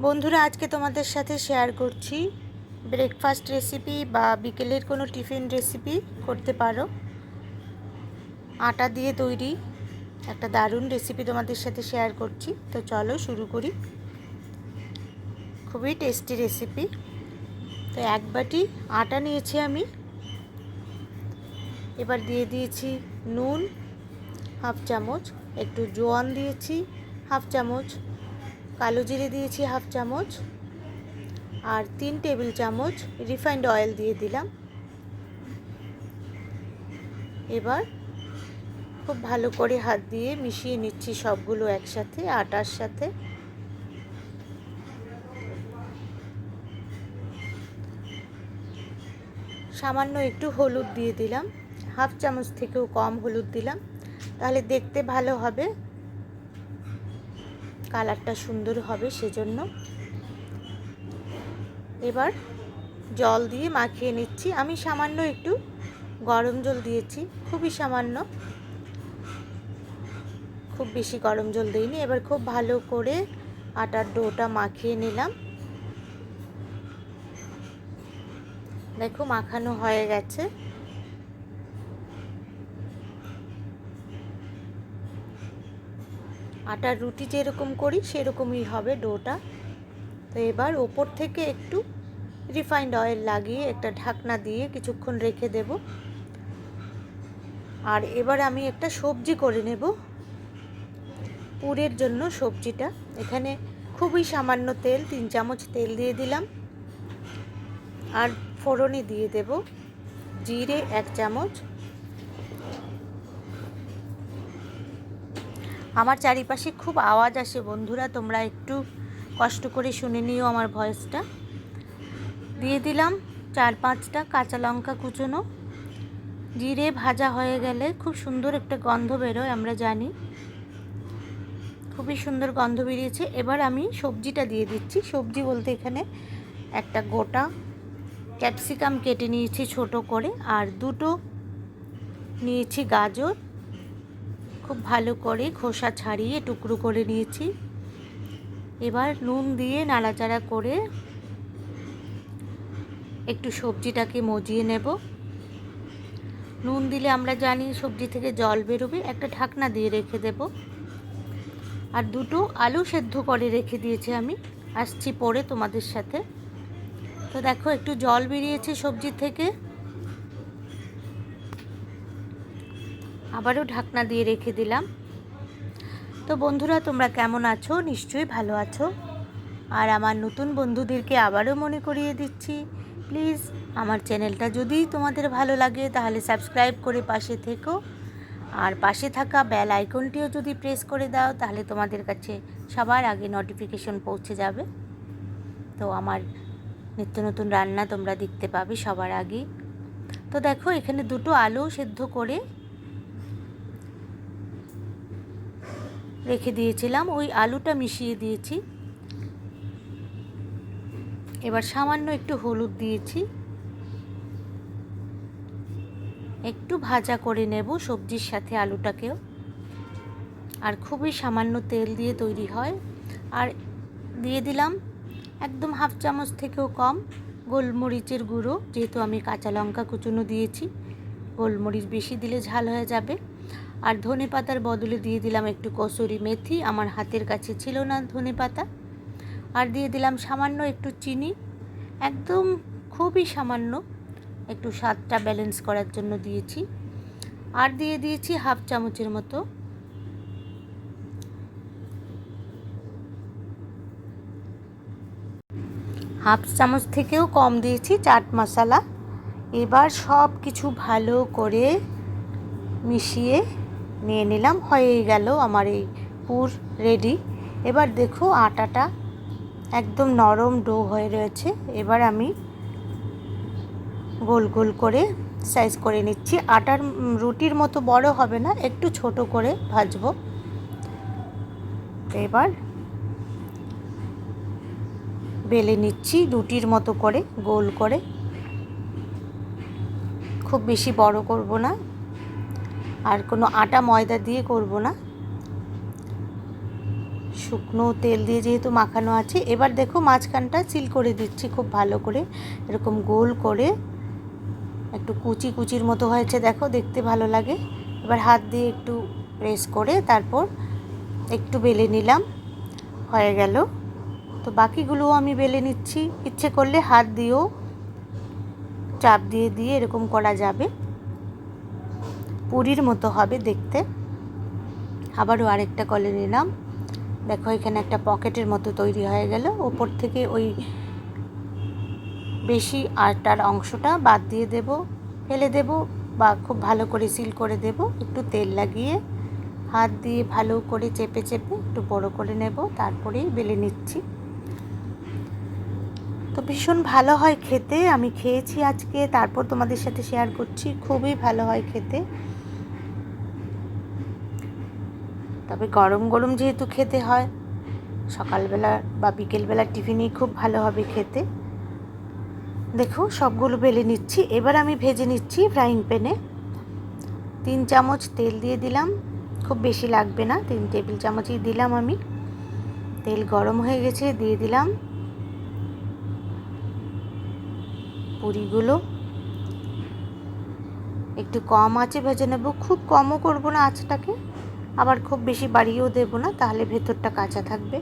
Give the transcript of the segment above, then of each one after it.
বন্ধুরা, আজকে তোমাদের সাথে শেয়ার করছি ব্রেকফাস্ট রেসিপি বা বিকেলের কোনো টিফিন রেসিপি করতে পারো। আটা দিয়ে তৈরি একটা দারুণ রেসিপি তোমাদের সাথে শেয়ার করছি। তো চলো শুরু করি। খুবই টেস্টি রেসিপি তো এক বাটি আটা নিয়েছি আমি। এবার দিয়ে দিয়েছি নুন, হাফ চামচ। একটু জোয়ান দিয়েছি, হাফ চামচ। কালো জিরে দিয়েছি হাফ চামচ আর তিন টেবিল চামচ রিফাইন্ড অয়েল দিয়ে দিলাম। এবার খুব ভালো করে হাত দিয়ে মিশিয়ে নিচ্ছি সবগুলো একসাথে আটার সাথে। সামান্য একটু হলুদ দিয়ে দিলাম। হাফ চামচ থেকেও কম হলুদ দিলাম। তাহলে দেখতে ভালো হবে। কালারটা সুন্দর হবে সেজন্য। এবার জল দিয়ে মাখিয়ে নিচ্ছি। আমি সামান্য একটু গরম জল দিয়েছি, খুবই সামান্য। খুব বেশি গরম জল দিইনি। এবার খুব ভালো করে আটার ডোটা মাখিয়ে নিলাম। দেখো, মাখানো হয়ে গেছে। আটার রুটি যেরকম করি, সেরকমই হবে ডোটা। তো এবার ওপর থেকে একটু রিফাইন্ড অয়েল লাগিয়ে একটা ঢাকনা দিয়ে কিছুক্ষণ রেখে দেব। আর এবার আমি একটা সবজি করে নেব। পুরের জন্য সবজিটা। এখানে খুবই সামান্য তেল, তিন চামচ তেল দিয়ে দিলাম। আর ফোড়নে দিয়ে দেব। জিরে এক চামচ। আমার চারিপাশে খুব আওয়াজ আসে। বন্ধুরা, তোমরা একটু কষ্ট করে শুনে নিও আমার ভয়েসটা। দিয়ে দিলাম চার পাঁচটা কাঁচা লঙ্কা কুচোনো। জিরে ভাজা হয়ে গেলে খুব সুন্দর একটা গন্ধ বেরোয়, আমরা জানি। খুবই সুন্দর গন্ধ বেরিয়েছে। এবার আমি সবজিটা দিয়ে দিচ্ছি। সবজি বলতে এখানে একটা গোটা ক্যাপসিকাম কেটে নিয়েছি ছোট করে, আর দুটো নিয়েছি গাজর। খুব ভালো করে খোসা ছাড়িয়ে টুকরো করে নিয়েছি। এবার নুন দিয়ে নাড়াচাড়া করে একটু সবজিটাকে মজিয়ে নেব। নুন দিলে আমরা জানি সবজি থেকে জল বেরোবে, একটা ঢাকনা দিয়ে রেখে দেব। আর দুটো আলু সেদ্ধ করে রেখে দিয়েছি আমি। আসছি পরে তোমাদের সাথে। তো দেখো, একটু জল বেরিয়েছে সবজি থেকে। আবারও ঢাকনা দিয়ে রেখে দিলাম। তো বন্ধুরা, তোমরা কেমন আছো? নিশ্চয়ই ভালো আছো। আর আমার নতুন বন্ধুদেরকে আবারও মনে করিয়ে দিচ্ছি, প্লিজ আমার চ্যানেলটা যদি তোমাদের ভালো লাগে, তাহলে সাবস্ক্রাইব করে পাশে থেকো। আর পাশে থাকা বেল আইকনটিও যদি প্রেস করে দাও, তাহলে তোমাদের কাছে সবার আগে নোটিফিকেশন পৌঁছে যাবে। তো আমার নিত্য নতুন রান্না তোমরা দেখতে পাবে সবার আগে। তো দেখো, এখানে দুটো আলু সেদ্ধ করে রেখে দিয়েছিলাম, ওই আলুটা মিশিয়ে দিয়েছি। এবার সামান্য একটু হলুদ দিয়েছি। একটু ভাজা করে নেব সবজির সাথে আলুটাকেও। আর খুবই সামান্য তেল দিয়ে তৈরি হয়। আর দিয়ে দিলাম একদম হাফ চামচ থেকেও কম গোলমরিচের গুঁড়ো, যেহেতু আমি কাঁচা লঙ্কা কুচুনো দিয়েছি। গোলমরিচ বেশি দিলে ঝাল হয়ে যাবে। আর ধনে পাতার বদলে দিয়ে দিলাম একটু কসুরি মেথি, আমার হাতের কাছে ছিল না ধনে পাতা। আর দিয়ে দিলাম সামান্য একটু চিনি, একদম খুবই সামান্য একটু স্বাদটা ব্যালেন্স করার জন্য দিয়েছি। আর দিয়ে দিয়েছি হাফ চামচের মতো হাফ চামচ থেকেও কম দিয়েছি চাট মশলা। এবার সব কিছু ভালো করে মিশিয়ে নিয়ে নিলাম হয়ে গেল আমার এই পুর রেডি এবার দেখো আটাটা একদম নরম ডো হয়ে রয়েছে। এবার আমি গোল গোল করে সাইজ করে নিচ্ছি। আটার রুটির মতো বড় হবে না, একটু ছোট করে ভাজবো। এবার বেলে নিচ্ছি রুটির মতো করে, গোল করে। খুব বেশি বড় করব না। আর কোনো আটা ময়দা দিয়ে করব না। শুকনো তেল দিয়ে যেহেতু মাখানো আছে, এবার দেখো মাঝখানটা সিল করে দিচ্ছি খুব ভালো করে। এরকম গোল করে একটু কুচি কুচির মতো হয়েছে, দেখো দেখতে ভালো লাগে। এবার হাত দিয়ে একটু প্রেস করে তারপর একটু বেলে নিলাম, হয়ে গেল। তো বাকিগুলোও আমি বেলে নিচ্ছি, ইচ্ছে করলে হাত দিয়েও চাপ দিয়ে দিয়ে এরকম করা যাবে। পুরীর মতো হবে দেখতে। আবারও আরেকটা কলে নিলাম। দেখো, এখানে একটা পকেটের মতো তৈরি হয়ে গেল। ওপর থেকে ওই বেশি আটার অংশটা বাদ দিয়ে দেব, ফেলে দেব বা খুব ভালো করে সিল করে দেব। একটু তেল লাগিয়ে হাত দিয়ে ভালো করে চেপে চেপে একটু বড় করে নেব, তারপরেই বেলে নিচ্ছি। তো ভীষণ ভালো হয় খেতে। আমি খেয়েছি আজকে, তারপর তোমাদের সাথে শেয়ার করছি। খুবই ভালো হয় খেতে। তবে গরম গরম যেহেতু খেতে হয়, সকালবেলা বা বিকেলবেলা টিফিনেই খুব ভালো হবে খেতে। দেখো সবগুলো বেলে নিচ্ছি, এবার আমি ভেজে নিচ্ছি ফ্রাইং প্যানে তিন চামচ তেল দিয়ে দিলাম, খুব বেশি লাগবে না, তিন টেবিল চামচই দিলাম আমি। তেল গরম হয়ে গেছে, দিয়ে দিলাম পুরিগুলো। একটু কম আঁচে ভেজে নেব, খুব কমও করব না আঁচটাকে। আবার খুব বেশি বাড়িয়েও দেবো না, তাহলে ভেতরটা কাঁচা থাকবে।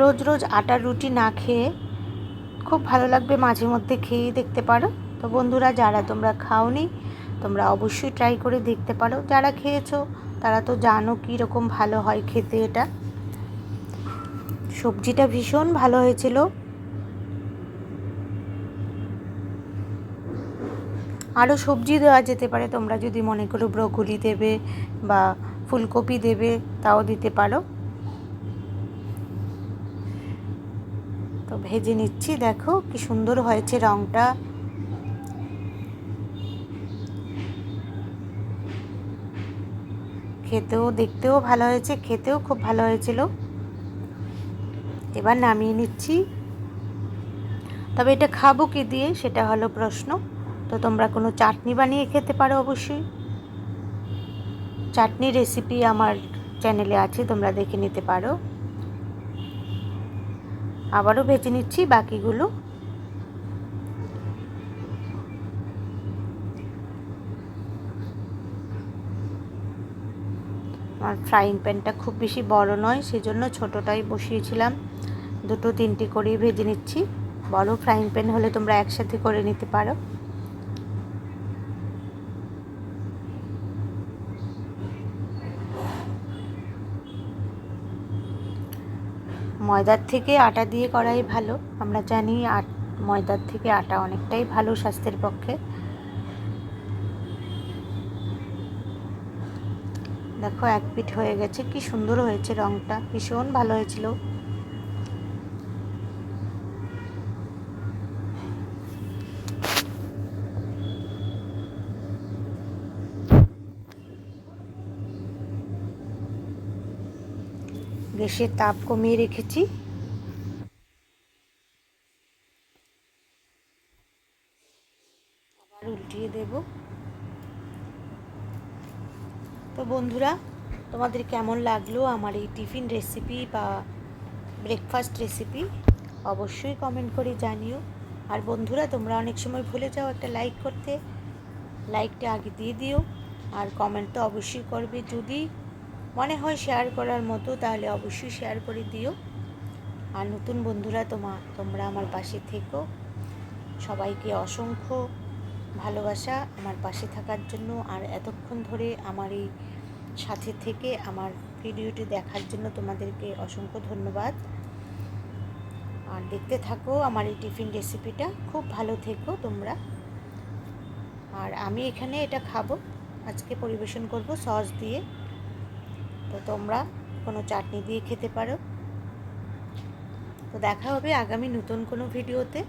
রোজ রোজ আটার রুটি না খেয়ে খুব ভালো লাগবে মাঝে মধ্যে খেয়েই দেখতে পারো। তো বন্ধুরা, যারা তোমরা খাওনি, তোমরা অবশ্যই ট্রাই করে দেখতে পারো। যারা খেয়েছো, তারা তো জানো কীরকম ভালো হয় খেতে এটা। সবজিটা ভীষণ ভালো হয়েছিল। আরও সবজি দেওয়া যেতে পারে, তোমরা যদি মনে করো ব্রকলি দেবে বা ফুলকপি দেবে, তাও দিতে পারো। তো ভেজে নিচ্ছি, দেখো কি সুন্দর হয়েছে রঙটা খেতেও, দেখতেও ভালো হয়েছে, খেতেও খুব ভালো হয়েছিল। এবার নামিয়ে নিচ্ছি। তবে এটা খাব কি দিয়ে, সেটা হলো প্রশ্ন। তো তোমরা কোনো চাটনি বানিয়ে খেতে পারো অবশ্যই। চাটনি রেসিপি আমার চ্যানেলে আছে, তোমরা দেখে নিতে পারো। আবারও ভেজে নিচ্ছি বাকিগুলো। আমার ফ্রাইং প্যানটা খুব বেশি বড় নয়, সেজন্য ছোটোটাই বসিয়েছিলাম। দুটো তিনটি করেই ভেজে নিচ্ছি। বড় ফ্রাইং প্যান হলে তোমরা একসাথে করে নিতে পারো। ময়দার থেকে আটা দিয়ে করাই ভালো। আমরা জানি ময়দার থেকে আটা অনেকটাই ভালো স্বাস্থ্যের পক্ষে। দেখো, এক পিঠ হয়ে গেছে, কি সুন্দর হয়েছে রংটা, ভীষণ ভালো হয়েছিল। গ্যাসের তাপ কমিয়ে রেখেছি। আবার উল্টিয়ে দেব। তো বন্ধুরা, তোমাদের কেমন লাগল আমার এই টিফিন রেসিপি বা ব্রেকফাস্ট রেসিপি অবশ্যই কমেন্ট করে জানিও। আর বন্ধুরা, তোমরা অনেক সময় ভুলে যাও একটা লাইক করতে। লাইকটা আগে দিয়ে দিও। আর কমেন্ট তো অবশ্যই করবে যদি মনে হয় শেয়ার করার মতো, তাহলে অবশ্যই শেয়ার করে দিও। আর নতুন বন্ধুরা তোমা, তোমরা আমার পাশে থেকো। সবাইকে অসংখ্য ভালোবাসা আমার পাশে থাকার জন্য। আর এতক্ষণ ধরে আমার এই সাথে থেকে, আমার ভিডিওটি দেখার জন্য তোমাদেরকে অসংখ্য ধন্যবাদ। আর দেখতে থাকো আমার এই টিফিন রেসিপিটা খুব ভালো থেকো তোমরা। আর আমি এখানে এটা খাব। আজকে পরিবেশন করব সস দিয়ে। তো তোমরা কোনো চাটনি দিয়ে খেতে পারো। তো দেখা হবে আগামী নতুন কোনো ভিডিওতে।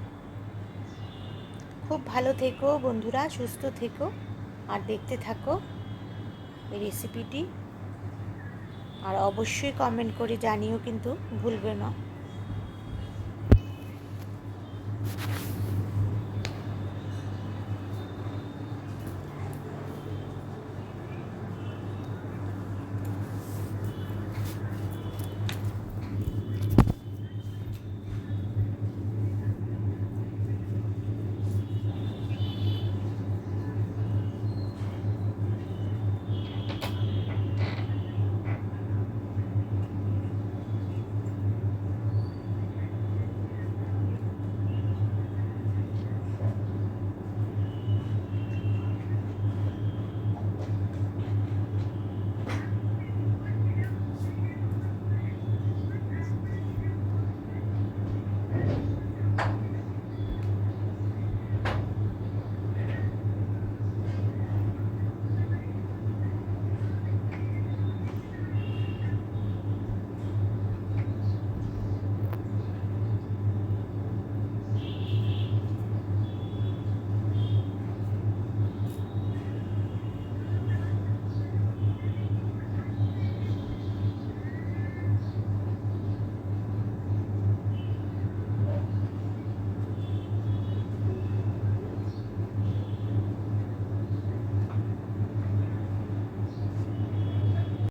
খুব ভালো থেকো বন্ধুরা, সুস্থ থেকো আর দেখতে থাকো এই রেসিপিটি আর অবশ্যই কমেন্ট করে জানিও কিন্তু ভুলবে না।